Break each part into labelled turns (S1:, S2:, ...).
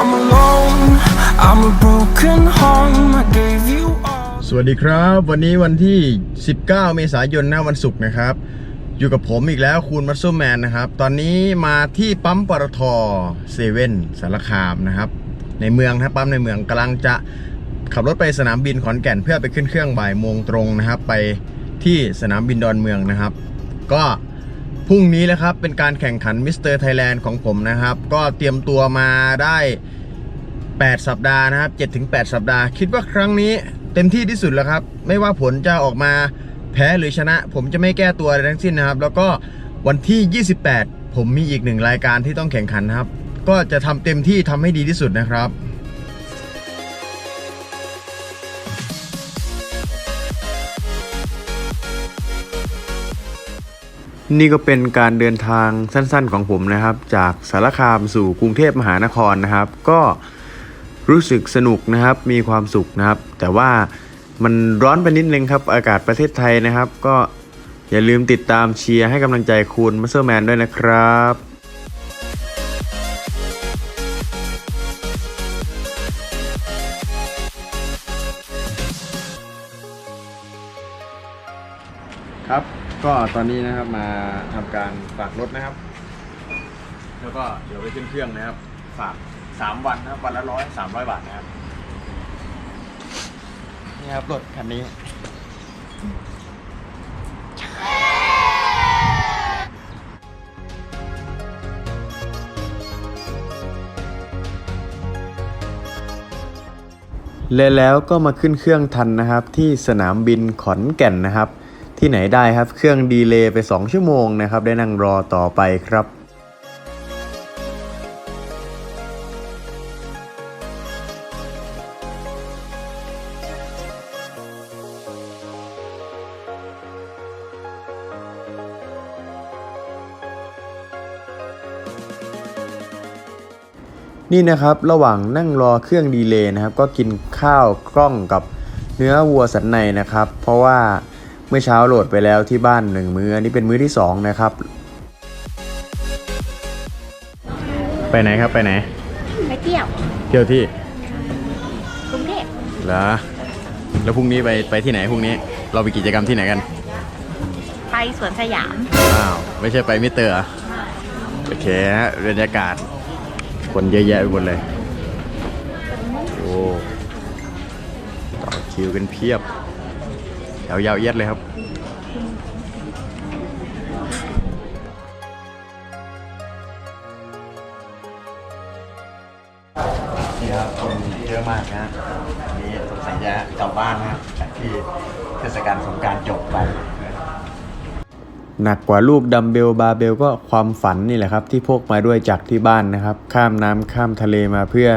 S1: I'm a broken home. I gave you all.
S2: สวัสดีครับ วันนี้วันที่ 19 เมษายนนะวันศุกร์นะครับ อยู่กับผมอีกแล้วคุณมัสซูแมนนะครับ ตอนนี้มาที่ปั๊มปตทเซเว่นสารคามนะครับ ในเมืองนะปั๊มในเมืองกำลังจะขับรถไปสนามบินขอนแก่นเพื่อไปขึ้นเครื่องบ่ายโมงตรงนะครับ ไปที่สนามบินดอนเมืองนะครับ ก็พรุ่งนี้นะครับเป็นการแข่งขันมิสเตอร์ไทยแลนด์ของผมนะครับ ก็เตรียมตัวมาได้ 8 สัปดาห์นะครับ7ถึง8สัปดาห์ คิดว่าครั้งนี้เต็มที่ที่สุดแล้วครับ ไม่ว่าผลจะออกมาแพ้หรือชนะ ผมจะไม่แก้ตัวอะไรทั้งสิ้นนะครับ แล้วก็วันที่ 28 ผมมีอีกหนึ่งรายการที่ต้องแข่งขันนะครับ ก็จะทำเต็มที่ทำให้ดีที่สุดนะครับนี่ก็เป็นการเดินทางสั้นๆของผมนะครับ จากสารคามสู่กรุงเทพมหานครนะครับ ก็ รู้สึกสนุกนะครับ มีความสุขนะครับ แต่ว่ามันร้อนไปนิดนึงครับ อากาศประเทศไทยนะครับ ก็อย่าลืมติดตามเชียร์ให้กำลังใจคุณมัสเซอร์แมนด้วยนะครับครับ ก็ตอนนี้นะครับมาทำการฝากรถนะครับ แล้วก็เดี๋ยวไปขึ้นเครื่องนะครับ ฝาก สามวันนะครับวันละร้อยสามร้อยบาทนะครับนี่ครับรถคันนี้ และแล้วก็มาขึ้นเครื่องทันนะครับ ที่สนามบินขอนแก่นนะครับ ที่ไหนได้ครับเครื่องดีเลย์ไป 2 ชั่วโมงนะครับ ได้นั่งรอต่อไปครับ นี่นะครับระหว่างนั่งรอเครื่องดีเลย์นะครับ ก็กินข้าวกล้องกับเนื้อวัวสันในนะครับ เพราะว่าเมื่อเช้าโหลดไปแล้วที่บ้านหนึ่งมื้ออันนี้เป็นมื้อที่สองนะครับ ไปไหนครับไปไหน
S3: ไปเที่ยว
S2: เที่ยวที่
S3: กรุงเทพ
S2: เหรอแล้วพรุ่งนี้ไปไปที่ไหนพรุ่งนี้ เราไปกิจกรรมที่ไหนกัน
S3: ไปสวนสยาม
S2: อ้าวไม่ใช่ไปมิสเตอร์เหรอโอเคฮะบรรยากาศ คนเยอะแยะไปหมดเลย โอ้ต่อคิวกันเพียบแถวยาวเอียดเลยครับนี่ครับคนเยอะมากนะนี่สงสัยจะกลับบ้านนะจากที่เทศกาลสงการจบไป หนักกว่าลูกดัมเบลบาร์เบลก็ความฝันนี่แหละครับ ที่พกมาด้วยจากที่บ้านนะครับ ข้ามน้ำข้ามทะเลมาเพื่อ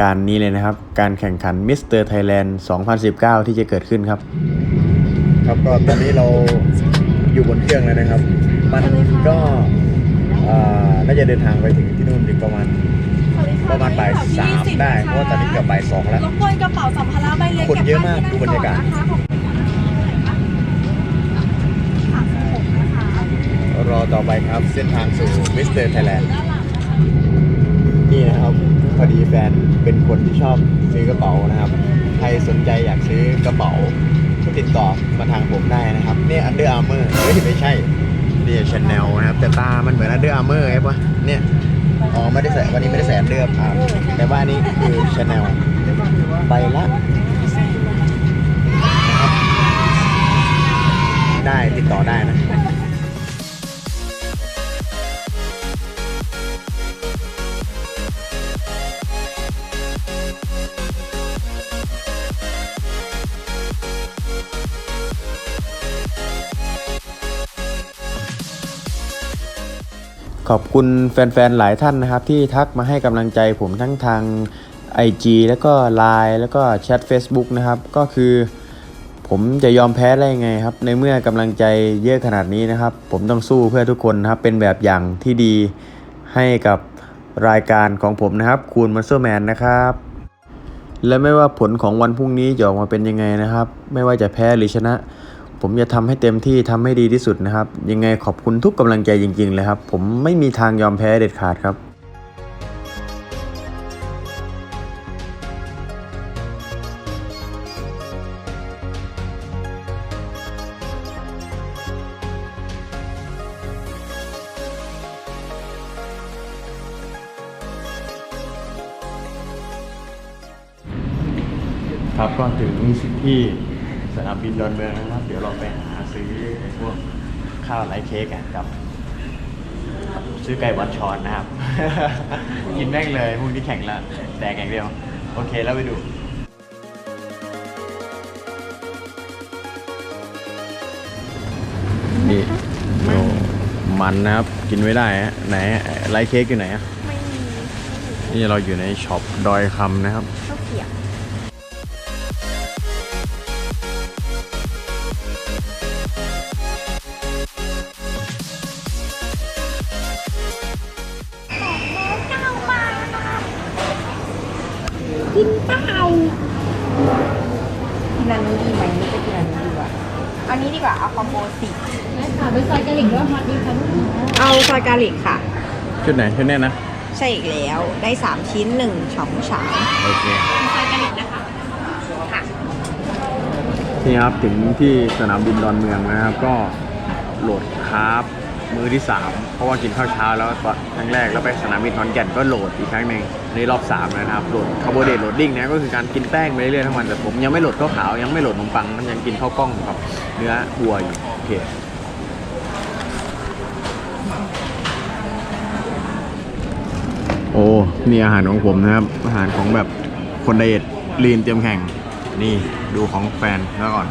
S2: การนี้เลยนะครับ การแข่งขันมิสเตอร์ไทยแลนด์2019 ที่จะเกิดขึ้นครับ ครับก็ตอนนี้เราอยู่บนเครื่องแล้วนะครับ มันก็เอ่อน่าจะเดินทางไปถึงที่นู่นอีกประมาณประมาณบ่ายสามได้ เพราะว่าตอนนี้เกือบบ่ายสองแล้ว
S4: รบกวนกระเป๋าสัมภาระใบเล็ก
S2: คนเยอะมากดูบรรยากาศ รอต่อไปครับ เส้นทางสู่มิสเตอร์ไทยแลนด์นี่นะครับพอดีแฟนเป็นคนที่ชอบซื้อกระเป๋านะครับ ใครสนใจอยากซื้อกระเป๋าก็ติดต่อมาทางผมได้นะครับเนี่ยอันเดอร์อาร์เมอร์เฮ้ยไม่ใช่นี่ชาแนลนะครับ แต่ตามันเหมือนอันเดอร์อาร์เมอร์ไอ้ปะเนี่ยอ๋อไม่ได้ใส่วันนี้ไม่ได้ใส่อันเดอร์อาร์แต่ว่าอันนี้คือชาแนลใบละได้ติดต่อได้นะ ขอบคุณแฟนๆ หลายท่านนะครับ ที่ทักมาให้กำลังใจผมทั้งทาง IG แล้วก็ Line แล้วก็แชท Facebook นะครับ ก็คือ ผมจะยอมแพ้ได้ยังไงครับ ในเมื่อกำลังใจเยอะขนาดนี้นะครับ ผมต้องสู้เพื่อทุกคนนะครับ เป็นแบบอย่างที่ดีให้กับรายการของผมนะครับ คูณมัสเซอร์แมนนะครับ และไม่ว่าผลของวันพรุ่งนี้จะออกมาเป็นยังไงนะครับ ไม่ว่าจะแพ้หรือชนะ ผมจะทำให้เต็มที่ทำให้ดีที่สุดนะครับ ยังไงขอบคุณทุกกำลังใจจริงๆเลยครับ ผมไม่มีทางยอมแพ้เด็ดขาดครับครับก็ถึงที่สนามบินดอนเมืองนะครับ ไปหาซื้อพวกข้าวไรเค้กกันกับ ซื้อไก่บอลชอนนะครับ กินแม่งเลยพรุ่งนี้แข่งแล้วแดกอย่างเดียว โอเคแล้วไปดูนี่โอ้มันนะครับ กินไม่ได้ฮะไหนไรเค้กอยู่ไหนอะ
S3: ไม่มี
S2: นี่เราอยู่ในช็อปดอยคำนะครับ
S3: ข้าวเกรียบกิ นนี้ดีกว่าเอาคอมโบสี่
S4: ค่ะเป็นซอยกะหรี่ด้วยฮอตดีค่ะ
S3: เอาซอยกาลิกค่ะ
S2: ชุดไหนชุดเนี้ยนะ
S3: ใช่อีกแล้วได้3ชิ้น1ช่องฉาง
S2: โอเค
S3: ซอยกาลิกนะคะค่ะ
S2: นี่ครับถึงที่สนามบินดอนเมืองนะครับก็โหลดคาร์บ มือที่ 3 เพราะว่ากินข้าวเช้าแล้วตอนครั้งแรกแล้วไปสนามบินขอนแก่นก็โหลดอีกครั้งหนึ่งในรอบ3นะครับโหลดคาร์โบเดตโหลดดิ้งนะก็คือการกินแป้งไปเรื่อยๆทั้งวันแต่ผมยังไม่โหลดข้าวขาวยังไม่โหลดขนมปังยังกินข้าวกล้องกับเนื้อวัวอยู่โอเคโอ้นี่อาหารของผมนะครับ อาหารของแบบคนไดเอทลีนเตรียมแข่งนี่ดูของแฟนแล้วก่อน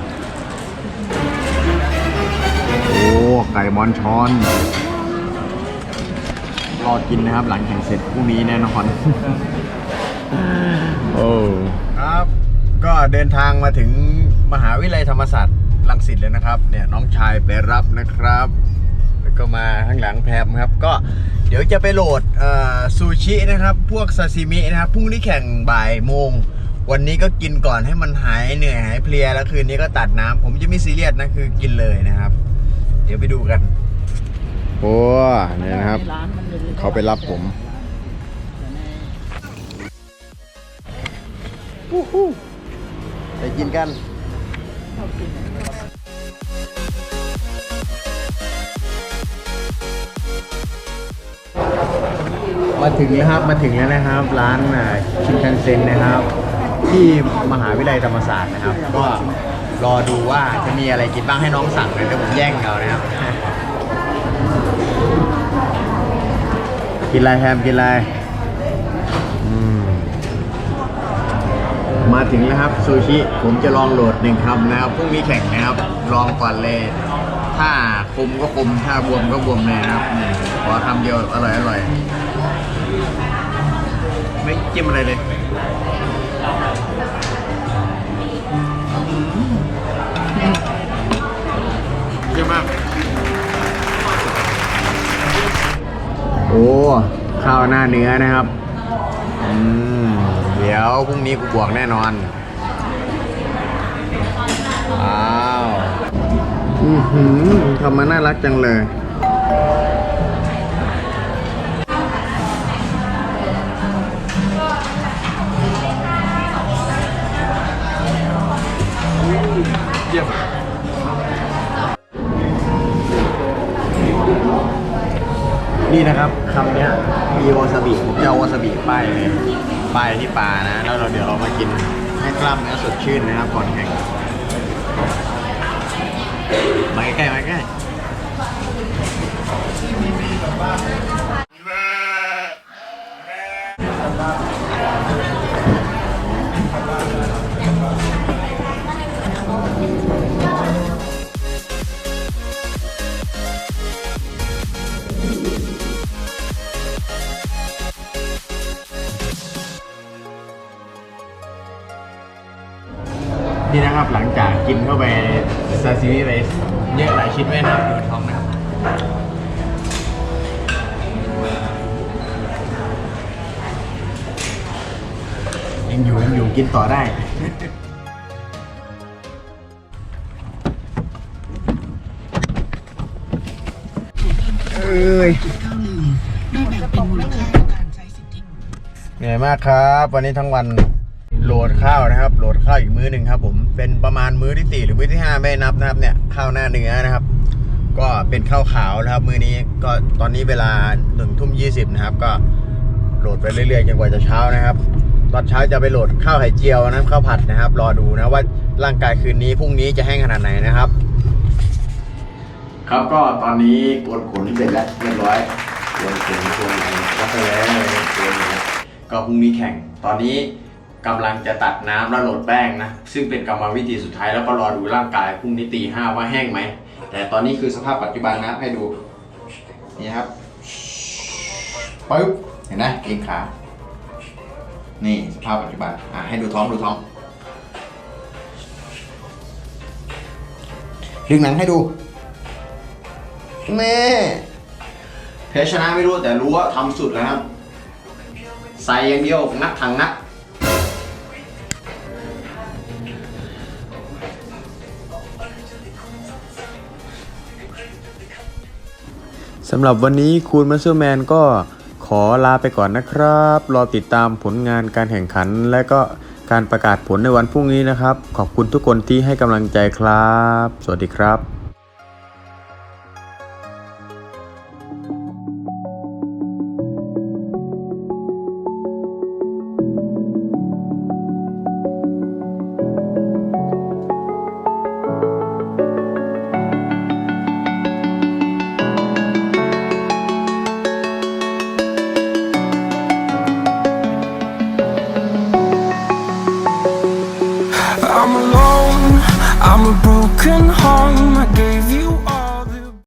S2: ไก่บอลช้อน รอกินนะครับหลังแข่งเสร็จพรุ่งนี้แน่นอนโอ้ครับ ก็เดินทางมาถึงมหาวิทยาลัยธรรมศาสตร์รังสิตเลยนะครับเนี่ยน้องชายไปรับนะครับ แล้วก็มาข้างหลังแพมครับ ก็เดี๋ยวจะไปโหลดซูชินะครับ พวกซาซิมินะครับพรุ่งนี้แข่งบ่ายโมง วันนี้ก็กินก่อนให้มันหายเหนื่อยหายเพลียแล้วคืนนี้ก็ตัดน้ำผมจะไม่ซีเรียสนะคือกินเลยนะครับ เดี๋ยวไปดูกันโอ้เนี่ยนะครับ เขาไปรับผมไปกินกันมาถึงแล้วครับมาถึงแล้วนะครับ ร้านชินคันเซ็นนะครับ ที่มหาวิทยาลัยธรรมศาสตร์นะครับ ก็ รอดูว่าจะมีอะไรกินบ้างให้น้องสั่งเลยเดี๋ยวผมแย่งเอานะครับ กินอะไรแฮมกินอะไรอืมมาถึงแล้วครับซูชิผมจะลองโหลดหนึ่งคำนะครับพรุ่งนี้แข่งนะครับ ลองก่อนเลย ถ้าคุมก็คุมถ้าบวมก็บวมเลยนะครับอืมขอคำเดียวอร่อยอร่อยไม่จิ้มอะไรเลย เยี่ยมมาก โอ้ข้าวหน้าเนื้อนะครับ อืม เดี๋ยวพรุ่งนี้กูบวกแน่นอน ว้าว อือหือทำมาน่ารักจังเลย ยี่ยมนี่นะครับคำเนี้ยมีวาซาบิผมจะเอาวาซาบิป้ายเลยป้ายที่ปลานะ แล้วเราเดี๋ยวเรามากินให้กล้ามเนื้อสดชื่นนะครับก่อนแข่งมาใกล้ๆมาใกล้ นะครับ หลังจากกินเข้าไปซาซิมิไปเยอะหลายชิ้นแม่น้ำดูท้องนะครับยังอยู่ยังอยู่กินต่อได้ เอ้ยเหนื่อยมากครับ วันนี้ทั้งวัน โหลดข้าวนะครับ โหลดข้าวอีกมื้อหนึ่งครับ ผมเป็นประมาณมื้อที่สี่หรือมื้อที่ห้าไม่นับนะครับเนี่ยข้าวหน้าเนื้อนะครับ ก็เป็นข้าวขาวนะครับ มื้อนี้ก็ตอนนี้เวลาหนึ่งทุ่มยี่สิบนะครับ ก็โหลดไปเรื่อยๆจนกว่าจะเช้านะครับ ตอนเช้าจะไปโหลดข้าวไข่เจียวนะข้าวผัดนะครับ รอดูนะว่าร่างกายคืนนี้พรุ่งนี้จะแห้งขนาดไหนนะครับ ครับก็ตอนนี้กนขนเสร็จแล้วเรียบร้อยโกนขนโกนอะไรก็ไปแล้วกนนะก็พรุ่งนี้แข่งตอนนี้ กำลังจะตัดน้ำแล้วโหลดแป้งนะ ซึ่งเป็นกรรมวิธีสุดท้ายแล้วก็รอดูร่างกายพรุ่งนี้ตีห้าว่าแห้งไหม แต่ตอนนี้คือสภาพปัจจุบันนะให้ดู นี่ครับปึ๊บเห็นไหมเองขา นี่สภาพปัจจุบันอะให้ดูท้องดูท้องดึงหนังให้ดูแม่แพ้ชนะไม่รู้แต่รู้ว่าทำสุดแล้วครับใส่อย่างเดียวนักทางนัก สำหรับวันนี้คูณมัสเซอร์แมนก็ขอลาไปก่อนนะครับ รอติดตามผลงานการแข่งขัน และก็การประกาศผลในวันพรุ่งนี้นะครับ ขอบคุณทุกคนที่ให้กำลังใจครับ สวัสดีครับ
S1: broken home. I gave you